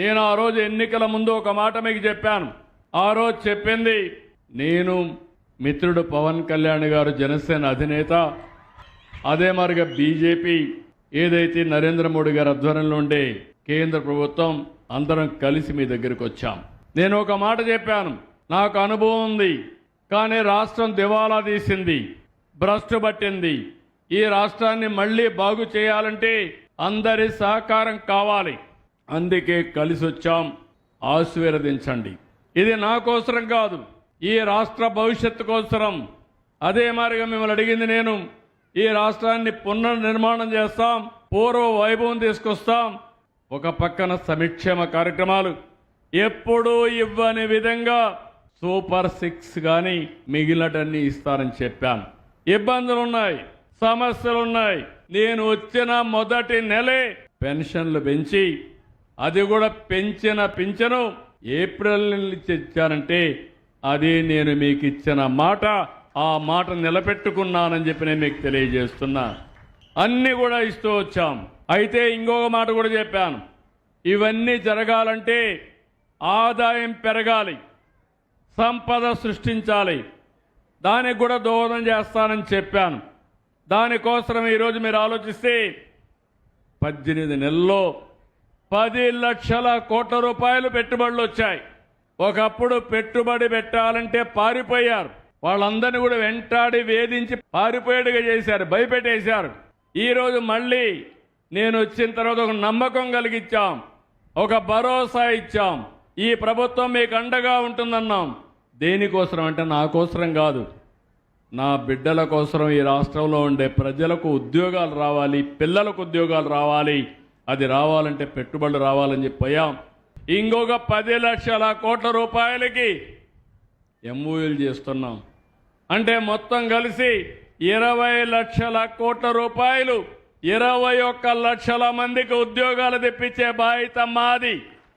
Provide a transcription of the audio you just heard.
నేను ఆ రోజు ఎన్నికల ముందు ఒక మాట మీకు చెప్పాను. ఆ రోజు చెప్పింది నేను మిత్రుడు పవన్ కళ్యాణ్ గారు జనసేన అధినేత అదే మరిగా బీజేపీ ఏదైతే నరేంద్ర మోడీ గారి ఆధ్వర్యంలో ఉండే కేంద్ర ప్రభుత్వం అందరం కలిసి మీ దగ్గరికి వచ్చాం. నేను ఒక మాట చెప్పాను నాకు అనుభవం ఉంది కానీ రాష్ట్రం దివాలా తీసింది భ్రష్టు పట్టింది. ఈ రాష్ట్రాన్ని మళ్ళీ బాగు చేయాలంటే అందరి సహకారం కావాలి. అందుకే కలిసి వచ్చాం ఆశీర్వదించండి. ఇది నా కోసరం కాదు. ఈ రాష్ట్ర భవిష్యత్తు కోసరం. అదే మారిగా మిమ్మల్ని అడిగింది నేను. ఈ రాష్ట్రాన్ని పునర్నిర్మాణం చేస్తాం. పూర్వ వైభవం తీసుకొస్తాం. ఒక పక్కన సంక్షేమ కార్యక్రమాలు. ఎప్పుడూ ఇవ్వని విధంగా సూపర్ సిక్స్ కానీ మిగిలినటన్నీ ఇస్తారని చెప్పాను. ఇబ్బందులు ఉన్నాయి సమస్యలు ఉన్నాయి నేను వచ్చిన మొదటి నెలే పెన్షన్లు పెంచి అది కూడా పెంచిన పింఛను. ఏప్రిల్ నుంచి ఇచ్చారంటే అది నేను మీకు ఇచ్చిన మాట. ఆ మాట నిలబెట్టుకున్నానని చెప్పి నేను మీకు తెలియజేస్తున్నా. అన్నీ కూడా ఇస్తూ వచ్చాం. అయితే ఇంకొక మాట కూడా చెప్పాను. ఇవన్నీ జరగాలంటే ఆదాయం పెరగాలి. సంపద సృష్టించాలి. దానికి కూడా దోహదం చేస్తానని చెప్పాను. దానికోసం ఈరోజు మీరు ఆలోచిస్తే పద్దెనిమిది నెలల్లో పది లక్షల కోట్ల రూపాయలు పెట్టుబడులు వచ్చాయి. ఒకప్పుడు పెట్టుబడి పెట్టాలంటే పారిపోయారు. వాళ్ళందరినీ కూడా వెంటాడి వేధించి పారిపోయేట్టుగా చేశారు భయపెట్టేశారు. ఈరోజు మళ్ళీ నేను వచ్చిన తర్వాత ఒక నమ్మకం కలిగించాం ఒక భరోసా ఇచ్చాం. ఈ ప్రభుత్వం మీకు అండగా ఉంటుందన్నాం. దేనికోసం అంటే నా కోసరం కాదు. నా బిడ్డల కోసం ఈ రాష్ట్రంలో ఉండే ప్రజలకు ఉద్యోగాలు రావాలి పిల్లలకు ఉద్యోగాలు రావాలి. అది రావాలంటే పెట్టుబడులు రావాలని చెప్పి పోయాం. ఇంకొక పది లక్షల కోట్ల రూపాయలకి ఎంఓయూలు చేస్తున్నాం. అంటే మొత్తం కలిసి ఇరవై లక్షల కోట్ల రూపాయలు ఇరవై ఒక్క లక్షల మందికి ఉద్యోగాలు తెప్పించే బాధ్యత మాది.